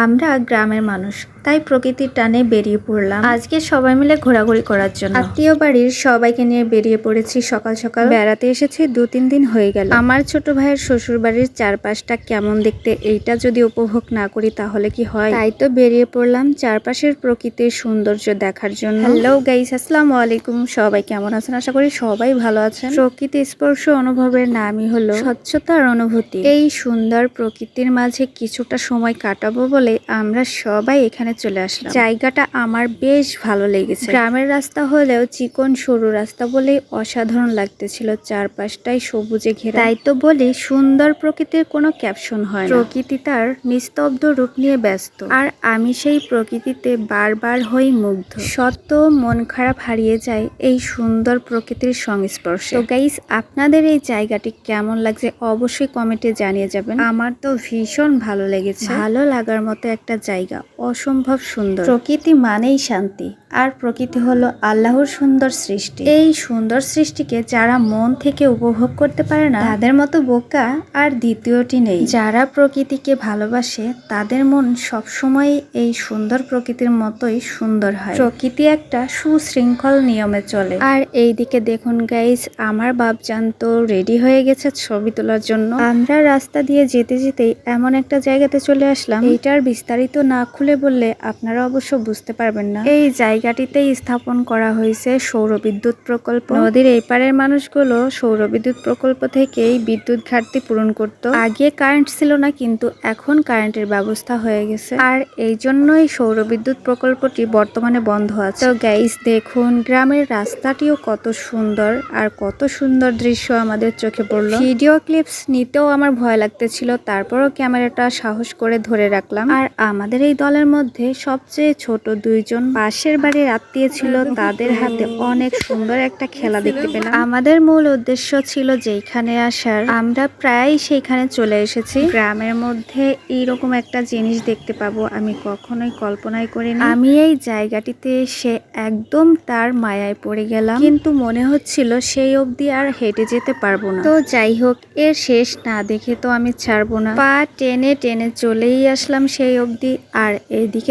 আমরা গ্রামের মানুষ। তাই প্রকৃতির টানে বেরিয়ে পড়লাম। আজকে সবাই মিলে ঘোরাঘুরি করার জন্য। আত্মীয় বাড়ির সবাইকে নিয়ে বেরিয়ে পড়েছি সকাল সকাল। বেড়াতে এসেছি দু তিন দিন হয়ে গেল। আমার ছোট ভাইয়ের শ্বশুর বাড়ির চারপাশটা কেমন দেখতে এইটা যদি উপভোগ না করি তাহলে কি হয়? তাই তো বেরিয়ে পড়লাম চারপাশের প্রকৃতির সৌন্দর্য দেখার জন্য। হ্যালো গাইস, আসসালামু আলাইকুম। সবাই কেমন আছেন? আশা করি সবাই ভালো আছেন। প্রকৃতি স্পর্শ অনুভবের নামই হলো স্বচ্ছতার অনুভূতি। এই সুন্দর প্রকৃতির মাঝে কিছুটা সময় কাটাবো বলে আমরা সবাই এখানে চলে আসলাম। জায়গাটা আমার বেশ ভালো লেগেছে। গ্রামের রাস্তা হলেও চিকন সরু রাস্তা বলেই অসাধারণ লাগতেছিল। চারপাশটাই সবুজে ঘেরা। তাই তো বলি সুন্দর প্রকৃতির কোনো ক্যাপশন হয়। প্রকৃতি তার নিস্তব্ধ রূপ নিয়ে ব্যস্ত। আর আমি সেই প্রকৃতিতে বারবার হই মুগ্ধ। সত্য মন খারাপ হারিয়ে যায় এই সুন্দর প্রকৃতির সংস্পর্শে। তো গাইস আপনাদের এই জায়গাটি কেমন লাগছে অবশ্যই কমেন্টে জানিয়ে যাবেন। আমার তো ভীষণ ভালো লেগেছে। ভালো লাগার মতো একটা জায়গা অসম্ভব সুন্দর। প্রকৃতি মানেই শান্তি আর প্রকৃতি হলো আল্লাহর সুন্দর সৃষ্টি। এই সুন্দর সৃষ্টিকে যারা মন থেকে উপভোগ করতে পারে না তাদের মতো বোকা আর দ্বিতীয়টি নেই। যারা প্রকৃতিকে ভালোবাসে তাদের মন সবসময় এই সুন্দর প্রকৃতির মতোই সুন্দর হয়। প্রকৃতি একটা সুশৃঙ্খল নিয়মে চলে। আর এইদিকে দেখুন গাইজ আমার বাপজান তো রেডি হয়ে গেছে ছবি তোলার জন্য। আমরা রাস্তা দিয়ে যেতে যেতেই এমন একটা জায়গাতে চলে আসলাম। এইটার বিস্তারিত না খুলে বললে আপনারা অবশ্য বুঝতে পারবেন না। এই জায়গাটিতেই স্থাপন করা হয়েছে সৌরবিদ্যুৎ প্রকল্প। নদীর এই পারের মানুষগুলো সৌরবিদ্যুৎ প্রকল্প থেকেই বিদ্যুৎ ঘাটতি পূরণ করত। আগে কারেন্ট ছিল না, কিন্তু এখন কারেন্টের ব্যবস্থা হয়ে গেছে। আর এই জন্যই সৌরবিদ্যুৎ প্রকল্পটি বর্তমানে বন্ধ আছে। তো গাইস দেখুন, গ্রামের রাস্তাটিও কত সুন্দর আর কত সুন্দর দৃশ্য আমাদের চোখে পড়ল। ভিডিও ক্লিপস নিতেও আমার ভয় লাগতেছিল, তারপরও ক্যামেরাটা সাহস করে ধরে রাখলাম। আর আমাদের এই দলের মধ্যে সবচেয়ে ছোট দুইজন পাশের বাড়ির আত্মীয় ছিল। তাদের হাতে অনেক সুন্দর একটা খেলা দেখতে পেলাম। আমাদের মূল উদ্দেশ্য ছিল যেখানে আসার। আমরা প্রায় সেইখানে চলে এসেছি। গ্রামের মধ্যে এইরকম একটা জিনিস দেখতে পাবো আমি কখনোই কল্পনাই করিনি। আমি এই জায়গাটিতে এসে একদম তার মায়ায় পড়ে গেলাম। কিন্তু মনে হচ্ছিল সেই অবধি আর হেঁটে যেতে পারব না। তো যাই হোক, এর শেষ না দেখে তো আমি ছাড়বো না। পা টেনে টেনে চলেই আসলাম সেই অবধি। আর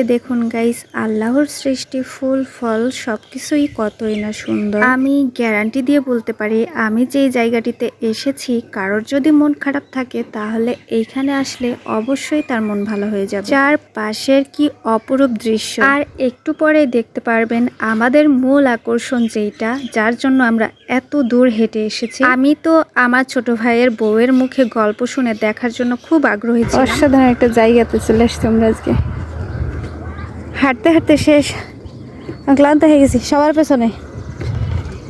এইদিকে দেখুন গাইস আল্লাহর সৃষ্টি ফুল, ফল সবকিছুই কতই না সুন্দর। আমি গ্যারান্টি দিয়ে বলতে পারি, আমি যেই জায়গাটিতে এসেছি, কারোর যদি মন খারাপ থাকে, তাহলে এইখানে আসলে অবশ্যই তার মন ভালো হয়ে যাবে। চার পাশের কি অপরূপ দৃশ্য। আর একটু পরে দেখতে পারবেন আমাদের মূল আকর্ষণ যেইটা, যার জন্য আমরা এত দূর হেঁটে এসেছি। আমি তো আমার ছোট ভাইয়ের বউয়ের মুখে গল্প শুনে দেখার জন্য খুব আগ্রহী অসাধারণ একটা জায়গাতে চলে আসছি আমরা আজকে। হাঁটতে হাঁটতে শেষ। ক্লান্ত হয়ে গেছি, সবার পেছনে।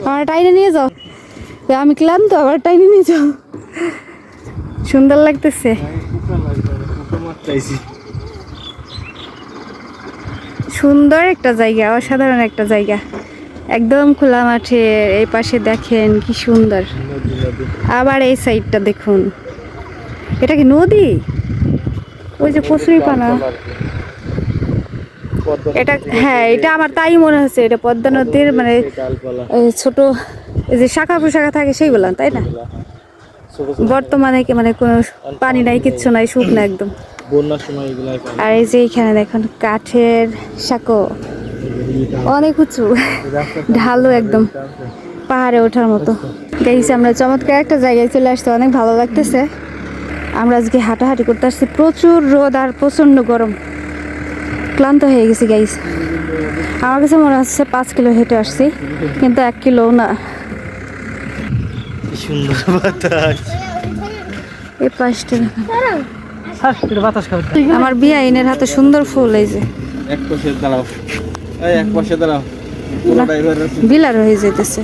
আমার টাইনে নিয়ে যাও। আমি ক্লান্ত, আবার টাইনে নিয়ে যাও। সুন্দর লাগতেছে। সুন্দর একটা জায়গা, অসাধারণ একটা জায়গা। একদম খোলা মাঠে, এই পাশে দেখেন কি সুন্দর। আবার এই সাইডটা দেখুন। এটা কি নদী? ওই যে কচুরি পানা এটা হ্যাঁ এটা আমার তাই মনে হচ্ছে এটা পদ্মা নদীর মানে এই ছোট এই যে শাখা প্রশাখা থাকে সেইগুলো তাই না? বর্তমানে কি মানে কোনো পানি নাই কিচ্ছু নাই শুকনো একদম। আর এই যে এখানে দেখুন কাঠের সাঁকো অনেক উঁচু ঢালু একদম পাহাড়ে ওঠার মতো। দেখছি আমরা চমৎকার একটা জায়গায় চলে আসতে অনেক ভালো লাগতেছে। আমরা আজকে হাঁটাহাঁটি করতে আসছি প্রচুর রোদ আর প্রচণ্ড গরম। ক্লান্ত হয়ে গেছি গাইস আমার কাছে মনে হচ্ছে পাঁচ কিলো হেঁটে আসছি কিন্তু এক কিলো না। সুন্দর বাতাস। এই পাঁচটা দেখুন। হ্যাঁ আমার বিয়া ইনের হাতে সুন্দর ফুল এই যে। এক পাশে দাঁড়াও। এই এক পাশে দাঁড়াও। বিলার হয়ে যেতেছে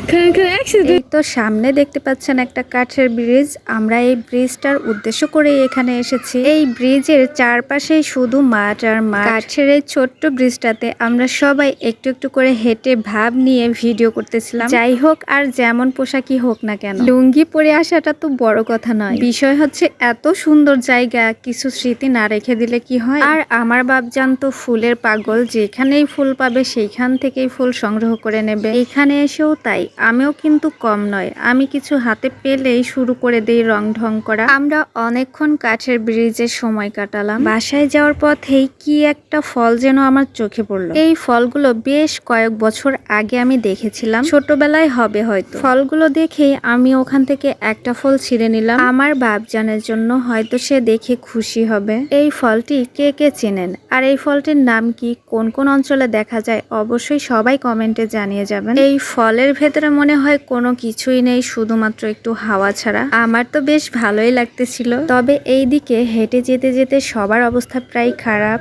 তো সামনে দেখতে পাচ্ছেন একটা কাঠের ব্রিজ। আমরা এই ব্রিজটার উদ্দেশ্য করে এখানে এসেছি। এই ব্রিজের চারপাশেই শুধু মাঠ আর মাঠ। কাঠের এই ছোট্ট ব্রিজটাতে আমরা সবাই একটু একটু করে হেঁটে ভাব নিয়ে ভিডিও করতেছিলাম। যাই হোক আর যেমন পোশাকই হোক না কেন লুঙ্গি পরে আসাটা তো বড় কথা নয়। বিষয় হচ্ছে এত সুন্দর জায়গা কিছু স্মৃতি না রেখে দিলে কি হয়? আর আমার বাপ জানতো ফুলের পাগল যেখানেই ফুল পাবে সেইখান থেকেই ফুল সংগ্রহ সংগ্রহ করে নেবে। এখানে এসেও তাই। আমিও কিন্তু কম নয়। আমি কিছু হাতে পেলেই শুরু করে দেই রং ঢং করা। আমরা অনেকক্ষণ কাঠের ব্রিজে সময় কাটালাম। বাসায় যাওয়ার পথেই কি একটা ফল যেন আমার চোখে পড়ল। এই ফলগুলো বেশ কয়েক বছর আগে আমি দেখেছিলাম। ছোটবেলায় হবে হয়তো। ফলগুলো দেখেই আমি ওখান থেকে একটা ফল ছিঁড়ে নিলাম। আমার বাপজানের জন্য হয়তো সে দেখে খুশি হবে। এই ফলটি কে কে চেনেন? আর এই ফলটির নাম কি? কোন কোন অঞ্চলে দেখা যায়? অবশ্যই সবাই কমেন্টে জানিয়ে যাবেন। এই ফলের ভেতরে মনে হয় কোনো কিছুই নেই শুধুমাত্র একটু হাওয়া ছাড়া। আমার তো বেশ ভালোই লাগতেছিল। তবে এই দিকে হেঁটে যেতে যেতে সবার অবস্থা প্রায় খারাপ।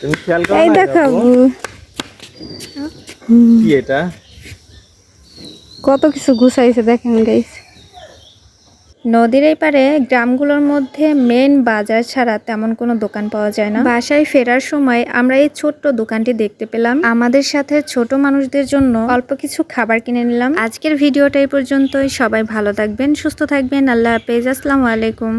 তুমি খেয়াল এই না দেখো আপু? আব্বু, কি এটা? কত কিছু ঘুষাইছে দেখেন গাইস নদীর এই পারে গ্রামগুলোর মধ্যে মেন বাজার ছাড়া তেমন কোনো দোকান পাওয়া যায় না। বাসায় ফেরার সময় আমরা এই ছোট্ট দোকানটি দেখতে পেলাম। আমাদের সাথে ছোট মানুষদের জন্য অল্প কিছু খাবার কিনে নিলাম। আজকের ভিডিওটা এই পর্যন্তই। সবাই ভালো থাকবেন, সুস্থ থাকবেন। আল্লাহ হাফেজ। আসসালামু আলাইকুম।